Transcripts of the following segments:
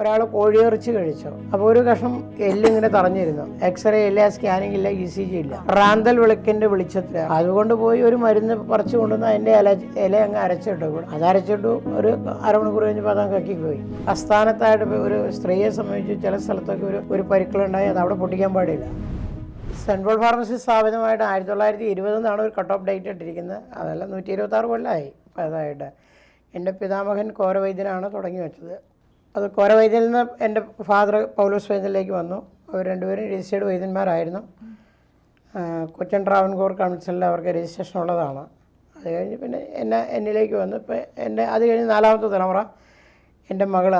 ഒരാൾ കോഴിയിറച്ചി കഴിച്ചു. അപ്പോൾ ഒരു കഷ്ണം എല്ലിങ്ങനെ തറഞ്ഞിരുന്നു എക്സ്റേ ഇല്ല സ്കാനിങ് ഇല്ല ഇ സി ജി ഇല്ല. റാന്തൽ വിളക്കിന്റെ വെളിച്ചത്തിൽ അതുകൊണ്ട് പോയി ഒരു മരുന്ന് പറിച്ചു കൊണ്ടുവന്ന് അതിന്റെ ഇല ഇല അങ്ങ് അരച്ചിട്ടു. അത് അരച്ചിട്ടു ഒരു അരമണിക്കൂർ കഴിഞ്ഞപ്പോൾ അതങ്ങ് കക്കി പോയി. അസ്ഥാനത്തായിട്ട് ഒരു സ്ത്രീയെ സംബന്ധിച്ച് ചില സ്ഥലത്തൊക്കെ ഒരു ഒരു പരിക്കളുണ്ടായി അത് അവിടെ പൊട്ടിക്കാൻ പാടില്ല. സെൻട്രൽ ഫാർമസി സ്ഥാപിതമായിട്ട് ആയിരത്തി തൊള്ളായിരത്തി ഇരുപതെന്നാണ് ഒരു കട്ട് ഓഫ് ഡേറ്റ് ഇട്ടിരിക്കുന്നത്. അതെല്ലാം നൂറ്റി ഇരുപത്താറ് കൊല്ലമായി അതായിട്ട്. എന്റെ പിതാമഹൻ കോരവൈദ്യനാണ് തുടങ്ങി വെച്ചത്. അത് കോര വൈദ്യൽ നിന്ന് എന്റെ ഫാദർ പൗലോസ് വൈദ്യലിലേക്ക് വന്നു. അവർ രണ്ടുപേരും രജിസ്റ്റേർഡ് വൈദ്യന്മാരായിരുന്നു. കൊച്ചൻ ട്രാവൻകൂർ കൗൺസിലിൽ അവർക്ക് രജിസ്ട്രേഷൻ ഉള്ളതാണ്. അത് കഴിഞ്ഞ് പിന്നെ എന്നെ എന്നിലേക്ക് വന്നു. ഇപ്പം എന്റെ അത് കഴിഞ്ഞ് നാലാമത്തെ തലമുറ എന്റെ മകൾ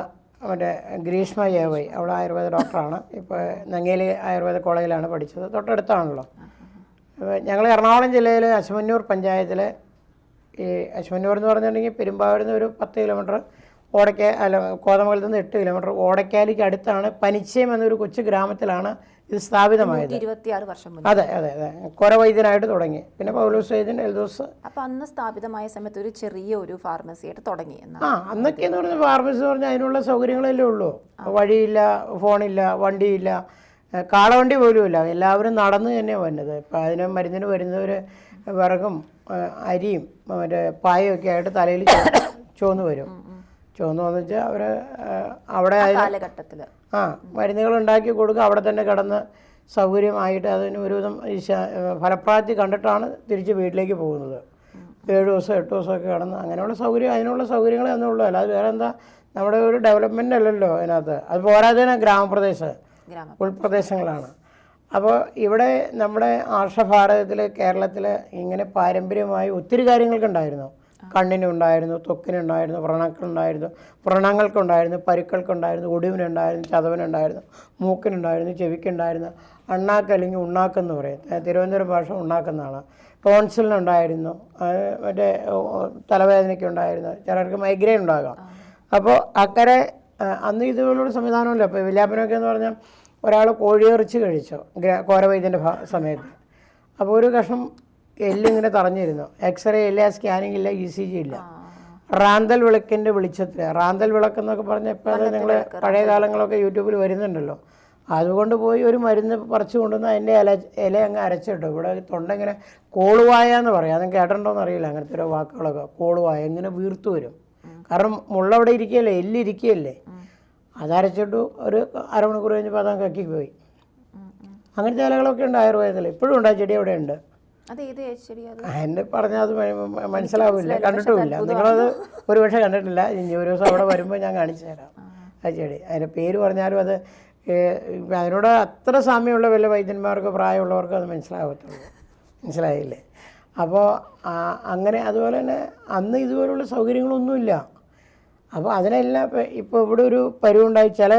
മറ്റേ ഗ്രീഷ്മ യേവൈ അവൾ ആയുർവേദ ഡോക്ടറാണ്. ഇപ്പോൾ നങ്ങേലി ആയുർവേദ കോളേജിലാണ് പഠിച്ചത്. തൊട്ടടുത്താണല്ലോ. ഞങ്ങൾ എറണാകുളം ജില്ലയിലെ അശ്വന്നൂർ പഞ്ചായത്തിലെ ഈ അശ്വന്നൂർ എന്ന് പറഞ്ഞിട്ടുണ്ടെങ്കിൽ പെരുമ്പാവൂരിൽ നിന്ന് ഒരു പത്ത് കിലോമീറ്റർ ഓടയ്ക്ക അല്ല കോതമംഗലത്ത് നിന്ന് എട്ട് കിലോമീറ്റർ ഓടക്കാലിക്ക് അടുത്താണ് പനിച്ചയം എന്നൊരു കൊച്ചു ഗ്രാമത്തിലാണ് ഇത് സ്ഥാപിതമായത്. ഇരുപത്തിയാറ് വർഷം അതെ അതെ അതെ. കൊരവൈദ്യനായിട്ട് തുടങ്ങി. പിന്നെ പൗലോസ് വൈദ്യൻ എൽദോസ്. അപ്പൊ അന്ന് സ്ഥാപിതമായ സമയത്ത് ഒരു ചെറിയ ഒരു ഫാർമസി ആയിട്ട് തുടങ്ങി ആ അന്നൊക്കെ എന്ന് പറഞ്ഞാൽ ഫാർമസി എന്ന് പറഞ്ഞാൽ അതിനുള്ള സൗകര്യങ്ങളല്ലേ ഉള്ളൂ. വഴിയില്ല ഫോണില്ല വണ്ടിയില്ല. കാളവണ്ടി പോലുമില്ല എല്ലാവരും നടന്ന് തന്നെ വന്നത്. ഇപ്പം അതിന് മരുന്നിന് വരുന്നവർ വിറകും അരിയും മറ്റേ പായൊക്കെ ആയിട്ട് തലയിൽ ചോന്നു വരും. ചുവന്ന് വന്നു വെച്ചാൽ അവർ അവിടെ അതിന് കാലഘട്ടത്തിൽ. ആ മരുന്നുകൾ ഉണ്ടാക്കി കൊടുക്കുക. അവിടെ തന്നെ കിടന്ന് സൗകര്യമായിട്ട് അതിന് ഒരുവിധം ഫലപ്രാപ്തി കണ്ടിട്ടാണ് തിരിച്ച് വീട്ടിലേക്ക് പോകുന്നത്. ഏഴ് ദിവസം എട്ട് ദിവസമൊക്കെ കിടന്ന് അങ്ങനെയുള്ള സൗകര്യം അതിനുള്ള സൗകര്യങ്ങളേ ഒന്നുള്ളൂ അല്ലാതെ വേറെ എന്താ നമ്മുടെ ഒരു ഡെവലപ്മെന്റ് അല്ലല്ലോ അതിനകത്ത്. അത് പോരാതെ ഗ്രാമപ്രദേശം ഉൾപ്രദേശങ്ങളാണ്. അപ്പോൾ ഇവിടെ നമ്മുടെ ആർഷഭാരതത്തിൽ കേരളത്തിൽ ഇങ്ങനെ പാരമ്പര്യമായി ഒത്തിരി കാര്യങ്ങൾക്കുണ്ടായിരുന്നു. കണ്ണിനുണ്ടായിരുന്നു ത്വക്കിനുണ്ടായിരുന്നു വ്രണക്കുണ്ടായിരുന്നു വ്രണങ്ങൾക്കുണ്ടായിരുന്നു പരുക്കൾക്കുണ്ടായിരുന്നു ഒടിവിനുണ്ടായിരുന്നു ചതവിനുണ്ടായിരുന്നു മൂക്കിനുണ്ടായിരുന്നു ചെവിക്കുണ്ടായിരുന്നു അണ്ണാക്ക് അല്ലെങ്കിൽ ഉണ്ണാക്കെന്ന് പറയും. ഏ, തിരുവനന്തപുരം ഭാഷ ഉണ്ണാക്കെന്നാണ്. ടോൺസിലിനുണ്ടായിരുന്നു മറ്റേ തലവേദനയ്ക്കുണ്ടായിരുന്നു ചിലർക്ക് മൈഗ്രെയിൻ ഉണ്ടാകാം. അപ്പോൾ അക്കരെ അന്ന് ഇതുപോലുള്ള സംവിധാനമല്ല? അപ്പോൾ വില്ലാപ്പനൊക്കെ എന്ന് പറഞ്ഞാൽ ഒരാൾ കോഴിയിറച്ചി കഴിച്ചു കോരവൈദ്യന്റെ സമയത്ത്. അപ്പോൾ ഒരു കഷ്ണം എല്ലിങ്ങനെ തറഞ്ഞിരുന്നു എക്സ്റേ ഇല്ല സ്കാനിങ് ഇല്ല ഇ സി ജി ഇല്ല. റാന്തൽ വിളക്കിന്റെ വെളിച്ചത്തിൽ റാന്തൽ വിളക്ക് എന്നൊക്കെ പറഞ്ഞപ്പോൾ അത് നിങ്ങൾ പഴയ കാലങ്ങളൊക്കെ യൂട്യൂബിൽ വരുന്നുണ്ടല്ലോ. അതുകൊണ്ട് പോയി ഒരു മരുന്ന് പറിച്ചു കൊണ്ടുവന്ന് അതിന്റെ ഇല ഇല അങ്ങ് അരച്ചിട്ടു. ഇവിടെ തൊണ്ട ഇങ്ങനെ കോളുവായ എന്ന് പറയും. അതും കേട്ടിട്ടുണ്ടോയെന്ന് അറിയില്ല. അങ്ങനത്തെ ഓരോ വാക്കുകളൊക്കെ. കോളുവായ ഇങ്ങനെ വീർത്തു വരും. കാരണം മുള്ളവിടെ ഇരിക്കുകയല്ലേ എല്ലിരിക്കുകയല്ലേ അതരച്ചിട്ടു ഒരു അരമണിക്കൂർ കഴിഞ്ഞപ്പോൾ അതങ്ങ് കക്കി പോയി. അങ്ങനത്തെ ഇലകളൊക്കെ ഉണ്ട് ആയുർവേദത്തിൽ ഇപ്പോഴും ഉണ്ട് ആ ചെടി അവിടെ ഉണ്ട്. എന്നെ പറഞ്ഞാൽ അത് മനസ്സിലാവില്ല. കണ്ടിട്ടുമില്ല. നിങ്ങളത് ഒരുപക്ഷെ കണ്ടിട്ടില്ല. ഇനി ഒരു ദിവസം അവിടെ വരുമ്പോൾ ഞാൻ കാണിച്ചു തരാം. ആ. ചെടി അതിന്റെ പേര് പറഞ്ഞാലും അത് അതിനോട് അത്ര സാമ്യമുള്ള വല്ല വൈദ്യന്മാർക്ക് പ്രായമുള്ളവർക്ക് അത് മനസ്സിലാകത്തുള്ളൂ മനസ്സിലായില്ലേ? അപ്പോൾ അങ്ങനെ അതുപോലെ തന്നെ അന്ന് ഇതുപോലുള്ള സൗകര്യങ്ങളൊന്നുമില്ല. അപ്പോൾ അതിനെല്ലാം ഇപ്പം ഇപ്പോൾ ഇവിടെ ഒരു പരുവുണ്ടായി ചില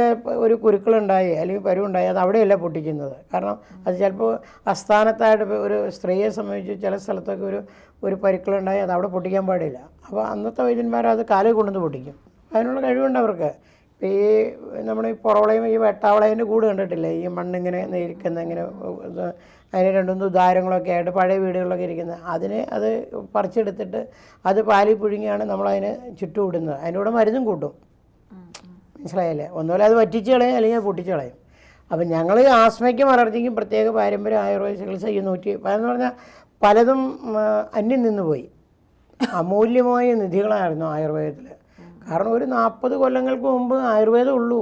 ഒരു കുരുക്കളുണ്ടായി അല്ലെങ്കിൽ പരുവുണ്ടായി അത് അവിടെയല്ല പൊട്ടിക്കുന്നത്. കാരണം അത് ചിലപ്പോൾ അസ്ഥാനത്തായിട്ട് ഒരു സ്ത്രീയെ സംബന്ധിച്ച് ചില സ്ഥലത്തൊക്കെ ഒരു ഒരു പരുക്കളുണ്ടായി അത് അവിടെ പൊട്ടിക്കാൻ പാടില്ല. അപ്പോൾ അന്നത്തെ വൈദ്യന്മാർ അത് കാലിൽ കൊണ്ടുവന്ന് പൊട്ടിക്കും. അതിനുള്ള കഴിവുണ്ട് അവർക്ക്. ഇപ്പം ഈ നമ്മുടെ ഈ പുറവളയും ഈ വെട്ടാവളേന്റെ കൂട് കണ്ടിട്ടില്ലേ? ഈ മണ്ണിങ്ങനെ ഇരിക്കുന്ന ഇങ്ങനെ അതിന് രണ്ടുമൂന്ന് ഉദാരങ്ങളൊക്കെ ആയിട്ട് പഴയ വീടുകളിലൊക്കെ ഇരിക്കുന്നത് അതിനെ അത് പറിച്ചെടുത്തിട്ട് അത് പാലിൽ പുഴുങ്ങിയാണ് നമ്മളതിന് ചുറ്റും ഇടുന്നത് അതിന്റെ കൂടെ മരുന്നും കൂട്ടും. മനസ്സിലായല്ലേ. ഒന്നുമില്ല അത് വറ്റിച്ച് കളയും അല്ലെങ്കിൽ അത് പൊട്ടിച്ച് കളയും. അപ്പം ഞങ്ങൾ ആസ്മയ്ക്കും അലർജിക്കും പ്രത്യേക പാരമ്പര്യ ആയുർവേദ ചികിത്സ ഈ നൂറ്റി എന്ന് പറഞ്ഞാൽ പലതും അന്യം നിന്ന് പോയി അമൂല്യമായ നിധികളായിരുന്നു ആയുർവേദത്തിൽ കാരണം ഒരു നാൽപ്പത് കൊല്ലങ്ങൾക്ക് മുമ്പ് ആയുർവേദം ഉള്ളൂ.